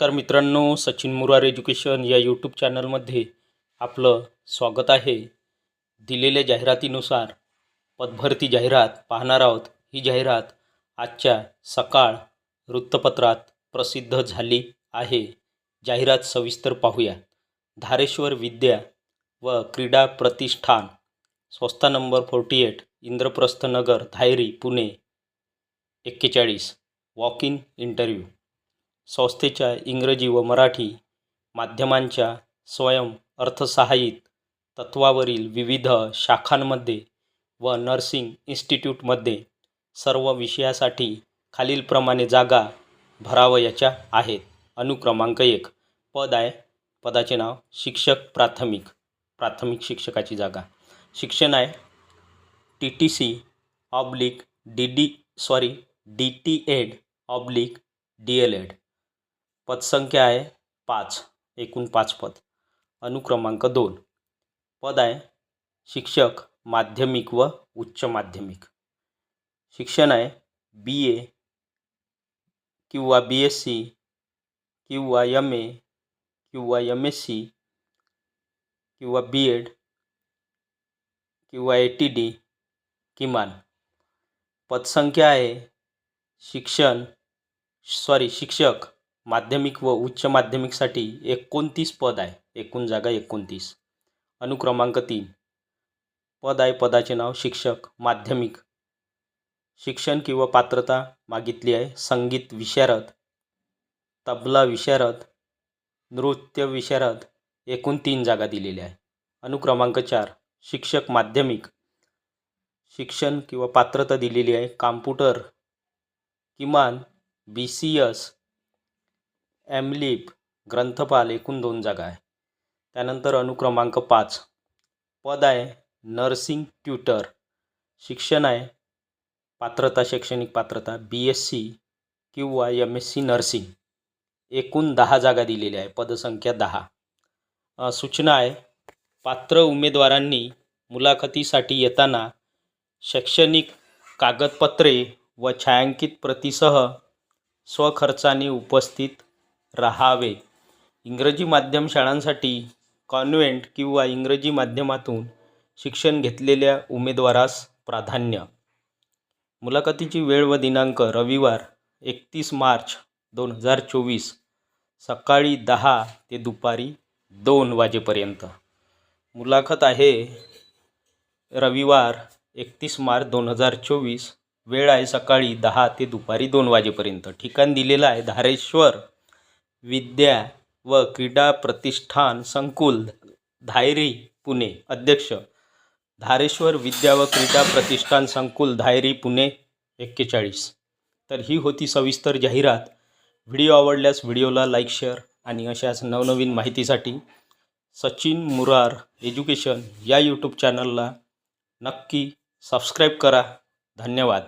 नमस्कार मित्रांनो सचिन मुरार एज्युकेशन या यूट्यूब चॅनलमध्ये आपलं स्वागत आहे. दिलेल्या जाहिरातीनुसार पदभरती जाहिरात पाहणार आहोत. ही जाहिरात आजच्या सकाळ वृत्तपत्रात प्रसिद्ध झाली आहे. जाहिरात सविस्तर पाहूया. धारेश्वर विद्या व क्रीडा प्रतिष्ठान स्वस्ता number forty eight Indraprastha Nagar Dhayari Pune एक्केचाळीस. वॉक इन इंटरव्ह्यू संस्थेच्या इंग्रजी व मराठी माध्यमांच्या स्वयं अर्थसहाय्यित तत्वावरील विविध शाखांमध्ये व नर्सिंग इन्स्टिट्यूटमध्ये सर्व विषयासाठी खालीलप्रमाणे जागा भरावयाच्या आहेत. अनुक्रमांक एक. पद आहे. पदाचे नाव शिक्षक प्राथमिक. प्राथमिक शिक्षकाची जागा. शिक्षण आहे. T T C oblique D D sorry D T Ed oblique D L Ed पदसंख्या आहे पाच, एकूण पाच पद. अनुक्रमांक दोन. पद आहे शिक्षक, माध्यमिक व उच्च माध्यमिक. शिक्षण आहे बी ए किंवा बी एस सी किंवा एम ए किंवा एम एस सी किंवा बी एड किंवा ए टी डी किमान. पदसंख्या आहे शिक्षण सॉरी शिक्षक माध्यमिक व उच्च माध्यमिकसाठी एकोणतीस पद आहे. एकूण जागा एकोणतीस. अनुक्रमांक तीन. पद आहे पदाचे नाव शिक्षक माध्यमिक. शिक्षण किंवा पात्रता मागितली आहे. संगीत विशारद. तबला विशारद. नृत्य विशारद. एकूण तीन जागा दिलेल्या आहे अनुक्रमांक चार. शिक्षक माध्यमिक. शिक्षण किंवा पात्रता दिलेली आहे. कॉम्प्युटर. किमान बी सी एस. ॲमलिप ग्रंथपाल एकूण दोन जागा आहे. त्यानंतर अनुक्रमांक पाच. पद आहे नर्सिंग ट्युटर. शिक्षण आहे पात्रता शैक्षणिक पात्रता बी एस सी किंवा एम एस सी नर्सिंग. एकूण दहा जागा दिलेल्या आहे. पदसंख्या दहा. सूचना आहे पात्र उमेदवारांनी मुलाखतीसाठी येताना शैक्षणिक कागदपत्रे व छायांकित प्रतीसह स्वखर्चाने उपस्थित राहावे. इंग्रजी माध्यम शाळांसाठी कॉन्व्हेंट किंवा इंग्रजी माध्यमातून शिक्षण घेतलेल्या उमेदवारास प्राधान्य. मुलाखतीची वेळ व दिनांक रविवार एकतीस मार्च दोन हजार चोवीस सकाळी दहा ते दुपारी दोन वाजेपर्यंत. मुलाखत आहे रविवार एकतीस मार्च दोन हजार चोवीस वेळ आहे सकाळी दहा ते दुपारी दोन वाजेपर्यंत. ठिकाण दिलेलं आहे धारेश्वर विद्या व क्रीडा प्रतिष्ठान संकुल धायरी पुणे. अध्यक्ष धारेश्वर विद्या व क्रीडा प्रतिष्ठान संकुल धायरी पुणे एक्केचाळीस. तर ही होती सविस्तर जाहिरात. व्हिडिओ आवडल्यास व्हिडिओला लाईक शेअर आणि अशाच नवनवीन माहितीसाठी सचिन मुरार एज्युकेशन या यूट्यूब चॅनलला नक्की सबस्क्राईब करा. धन्यवाद.